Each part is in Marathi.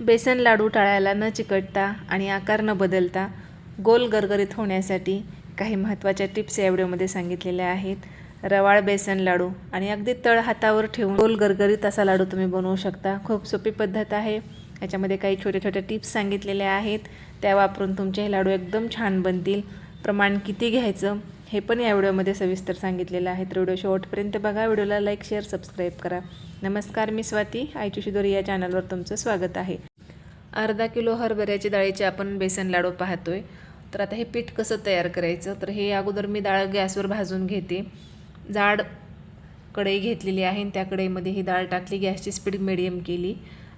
बेसन लाडू टाळायला न चिकटता आणि आकार न बदलता गोल गरगरीत होण्यासाठी काही महत्त्वाच्या टिप्स या व्हिडिओमध्ये सांगितलेल्या आहेत. रवाळ बेसन लाडू आणि अगदी तळ हातावर ठेवून गोल गरगरीत असा लाडू तुम्ही बनवू शकता. खूप सोपी पद्धत आहे. याच्यामध्ये काही छोट्या छोट्या टिप्स सांगितलेल्या आहेत. त्या वापरून तुमचे हे लाडू एकदम छान बनतील. प्रमाण किती घ्यायचं? हे पण या व्हिडिओमध्ये सविस्तर सांगितलेलं आहे. तर व्हिडिओ शेवटपर्यंत बघा. व्हिडिओला लाईक शेअर सबस्क्राईब करा. नमस्कार मी स्वाती. आयची शिदोरी या चॅनलवर तुमचं स्वागत आहे. अर्धा किलो हरभऱ्याची डाळीचे आपण बेसन लाडू पाहतोय. तर आता हे पीठ कसं तयार करायचं? तर हे अगोदर मी डाळ गॅसवर भाजून घेते. जाड कढई घेतलेली आहे आणि त्या कढईमध्ये ही डाळ टाकली. गॅसची स्पीड मिडियम केली.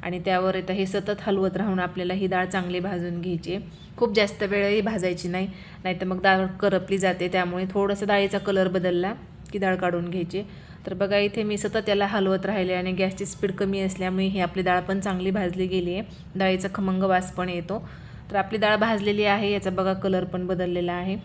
आणि त्यावर आता हे सतत हलवत राहून आपल्याला ही डाळ चांगली भाजून घ्यायची आहे. खूप जास्त वेळही भाजायची नाही नाहीतर मग डाळ करपली जाते. त्यामुळे थोडंसं डाळीचा कलर बदलला की डाळ काढून घ्यायची. तर बघा इथे मी सतत याला हलवत राहिले आणि गॅसची स्पीड कमी असल्यामुळे ही आपली डाळ पण चांगली भाजली गेली आहे. डाळीचा खमंग वास पण येतो. तर आपली डाळ भाजलेली आहे याचा बघा कलर पण बदललेला आहे.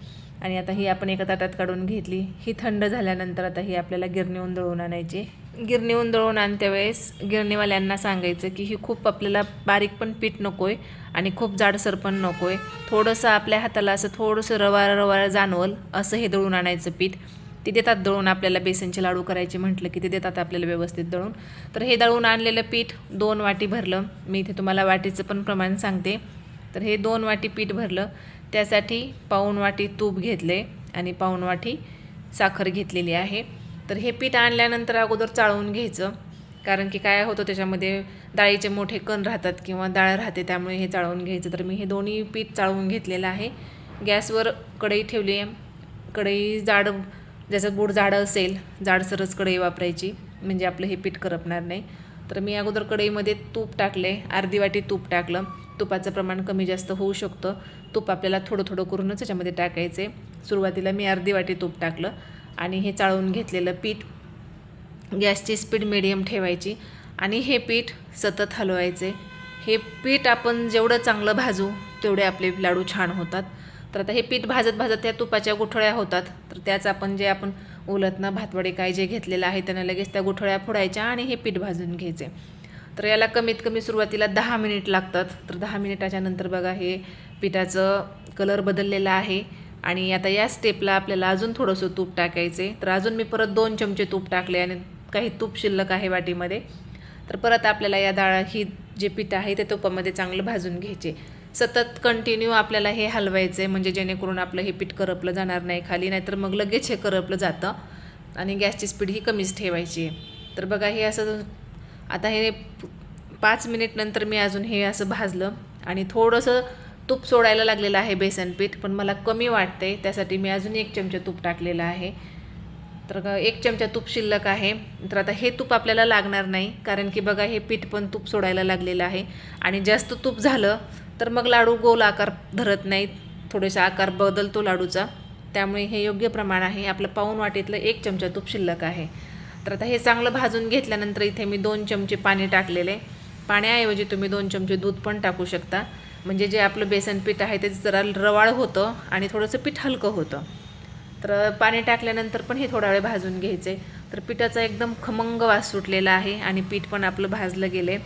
आणि आता ही आपण एका ताटात काढून घेतली. ही थंड झाल्यानंतर आता ही आपल्याला गिरणीहून दळून आणायची. गिरणीहून दळून आणत्या वेळेस गिरणीवाल्यांना सांगायचं की ही खूप आपल्याला बारीक पण पीठ नको आहे आणि खूप जाडसर पण नको आहे थोडंसं आपल्या हाताला असं थोडंसं रवाळ रवाळ जाणवल असं हे दळून आणायचं पीठ. ते देतात दळून आपल्याला बेसनचे लाडू करायचे म्हटलं की ते देतात आपल्याला व्यवस्थित दळून. तर हे दळून आणलेलं पीठ दोन वाटी भरलं. मी इथे तुम्हाला वाटीचं पण प्रमाण सांगते. तर हे दोन वाटी पीठ भरलं. त्यासाठी पाऊणवाटी तूप घेतले आणि पाऊण वाटी साखर घेतलेली आहे. तर हे पीठ आणल्यानंतर अगोदर चाळवून घ्यायचं. कारण की काय होतं त्याच्यामध्ये डाळीचे मोठे कण राहतात किंवा डाळ राहते त्यामुळे हे चाळवून घ्यायचं. तर मी हे दोन्ही पीठ चाळवून घेतलेलं आहे. गॅसवर कढई ठेवली आहे. कढई जाड ज्याचं गुड जाडं असेल जाडसरच कढई वापरायची. म्हणजे आपलं हे पीठ करपणार नाही. तर मी अगोदर कढईमध्ये तूप टाकले अर्धी वाटी तूप टाकलं. तुपाचं प्रमाण कमी जास्त होऊ शकतं. तूप आपल्याला थोडं थोडं करूनच याच्यामध्ये टाकायचे. सुरुवातीला मी अर्धी वाटी तूप टाकलं आणि हे चाळून घेतलेलं पीठ गॅसची स्पीड मिडियम ठेवायची आणि हे पीठ सतत हलवायचे. हे पीठ आपण जेवढं चांगलं भाजू तेवढे आपले लाडू छान होतात. तर आता हे पीठ भाजत भाजत त्या तुपाच्या गुठळ्या होतात. तर त्याच आपण जे आपण उलतनं भातवडे काय जे घेतलेलं आहे त्यांना लगेच त्या गुठळ्या फोडायच्या आणि हे पीठ भाजून घ्यायचे. तर याला कमीत कमी सुरुवातीला दहा मिनिट लागतात. तर दहा मिनिटाच्या नंतर बघा हे पिठाचं कलर बदललेला आहे. आणि आता या स्टेपला आपल्याला अजून थोडंसं तूप टाकायचे तर अजून मी परत दोन चमचे तूप टाकले आणि काही तूप शिल्लक आहे वाटीमध्ये. तर परत आपल्याला या डाळ ही जे पीठ आहे ते तुपामध्ये चांगलं भाजून घ्यायचे. सतत कंटिन्यू आपल्याला हे हलवायचं आहे म्हणजे जेणेकरून आपलं हे पीठ करपलं जाणार नाही खाली नाहीतर मग लगेच हे करपलं जातं. आणि गॅसची स्पीड ही कमीच ठेवायची आहे. तर बघा हे असं आता हे पाच मिनिट नंतर मी अजून हे असं भाजलं आणि थोडंसं तूप सोडायला लागलेलं आहे बेसन पीठ पण मला कमी वाटते त्यासाठी मी अजून एक चमचा तूप टाकलेलं आहे. तर एक चमचा तूप शिल्लक आहे. तर आता हे तूप आपल्याला लागणार नाही कारण की बघा हे पीठ पण तूप सोडायला लागलेलं आहे. आणि जास्त तूप झालं तर मग लाडू गोल आकार धरत नाहीत. थोडेसा आकार बदलतो लाडूचा. त्यामुळे हे योग्य प्रमाण आहे. आपलं पाऊन वाटीतलं एक चमचा तूप शिल्लक आहे. तर आता हे चांगलं भाजून घेतल्यानंतर इथे मी दोन चमचे पाणी टाकलेले. पाण्याऐवजी तुम्ही दोन चमचे दूध पण टाकू शकता. म्हणजे जे आपलं बेसन पीठ आहे ते जरा रवाळ होतं आणि थोडंसं पीठ हलकं होतं. तर पाणी टाकल्यानंतर पण हे थोडा वेळ भाजून घ्यायचे. तर पिठाचा एकदम खमंग वास सुटलेला आहे आणि पीठ पण आपलं भाजलं गेले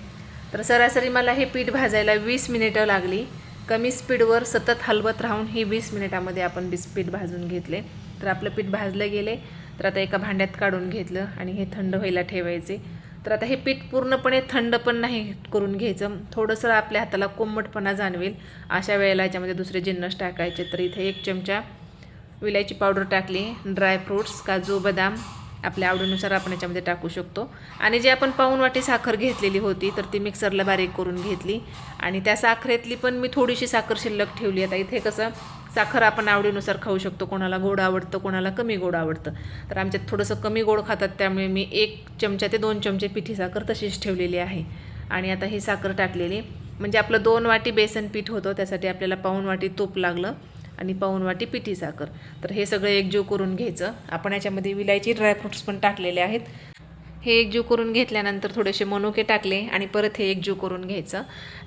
तर सरासरी मला हे पीठ भाजायला वीस मिनिटं लागली. कमी स्पीडवर सतत हलवत राहून ही वीस मिनिटामध्ये आपण बीस पीठ भाजून घेतले. तर आपलं पीठ भाजलं गेले तर आता एका भांड्यात काढून घेतलं आणि हे थंड व्हायला ठेवायचे. तर आता हे पीठ पूर्णपणे थंड पण नाही करून घ्यायचं. थोडंसं आपल्या हाताला कोंबटपणा जाणवेल. अशा वेळेला याच्यामध्ये दुसरे जिन्नस टाकायचे तर इथे एक चमचा विलायची पावडर टाकली. ड्रायफ्रूट्स काजू बदाम आपल्या आवडीनुसार आपण याच्यामध्ये टाकू शकतो. आणि जे आपण पाऊण वाटी साखर घेतलेली होती तर ती मिक्सरला बारीक करून घेतली. आणि त्या साखरेतली पण मी थोडीशी साखर शिल्लक ठेवली. आता इथे कसं साखर आपण आवडीनुसार खाऊ शकतो. कोणाला गोड आवडतं कोणाला कमी गोड आवडतं. तर आमच्यात थोडंसं कमी गोड खातात त्यामुळे मी एक चमचा ते दोन चमचे पिठी साखर तशीच ठेवलेली आहे. आणि आता ही साखर टाकलेली. म्हणजे आपलं दोन वाटी बेसन पीठ होतं त्यासाठी आपल्याला पाऊण वाटी तूप लागलं आणि पाऊण वाटी पिठी साखर. तर हे सगळं एकजीव करून घ्यायचं. आपण याच्यामध्ये विलायची ड्रायफ्रूट्स पण टाकलेले आहेत. हे एकजीव करून घेतल्यानंतर थोडेसे मनुके टाकले आणि परत हे एकजीव करून घ्यायचं.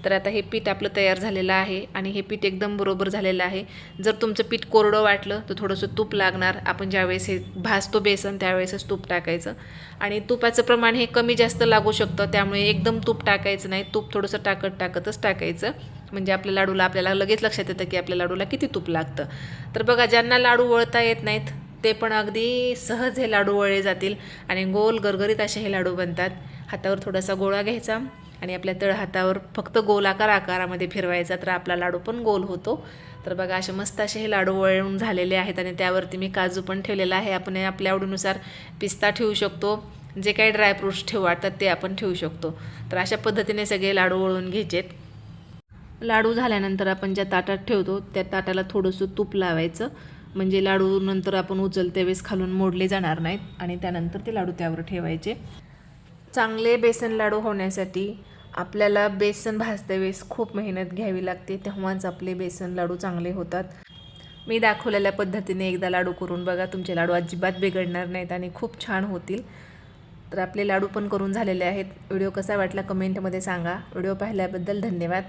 तर आता हे पीठ आपलं तयार झालेलं आहे आणि हे पीठ एकदम बरोबर झालेलं आहे. जर तुमचं पीठ कोरडं वाटलं तर थोडंसं तूप लागणार. आपण ज्यावेळेस हे भाजतो बेसन त्यावेळेसच तूप टाकायचं. आणि तुपाचं प्रमाण हे कमी जास्त लागू शकतं त्यामुळे एकदम तूप टाकायचं नाही. तूप थोडंसं टाकत टाकतच टाकायचं. म्हणजे आपल्या लाडूला आपल्याला लगेच लक्षात येतं की आपल्या लाडूला किती तूप लागतं. तर बघा ज्यांना लाडू वळता येत नाहीत ते पण अगदी सहज हे लाडू वळले जातील आणि गोल गरगरीत असे हे लाडू बनतात. हातावर थोडासा गोळा घ्यायचा आणि आपल्या तळ हातावर फक्त गोलाकार आकारामध्ये फिरवायचा तर आपला लाडू पण गोल होतो. तर बघा असे मस्त असे हे लाडू वळून झालेले आहेत आणि त्यावरती मी काजू पण ठेवलेला आहे. आपण आपल्या आवडीनुसार पिस्ता ठेवू शकतो. जे काही ड्रायफ्रूट्स ठेवू वाटतात ते आपण ठेवू शकतो. तर अशा पद्धतीने सगळे लाडू वळून घ्यायचेत. लाडू झाल्यानंतर आपण ज्या ताटात ठेवतो त्या ताटाला थोडंसं तूप लावायचं. म्हणजे लाडू नंतर आपण उचलते वेळेस खालून मोडले जाणार नाहीत आणि त्यानंतर ते लाडू त्यावर ठेवायचे. चांगले बेसन लाडू होण्यासाठी आपल्याला बेसन भाजते वेळेस खूप मेहनत घ्यावी लागते तेव्हाच आपले बेसन लाडू चांगले होतात. मी दाखवलेल्या पद्धतीने एकदा लाडू करून बघा तुमचे लाडू अजिबात बिघडणार नाहीत आणि खूप छान होतील. तर आपले लाडू पण करून झालेले आहेत. व्हिडिओ कसा वाटला कमेंटमध्ये सांगा. व्हिडिओ पाहिल्याबद्दल धन्यवाद.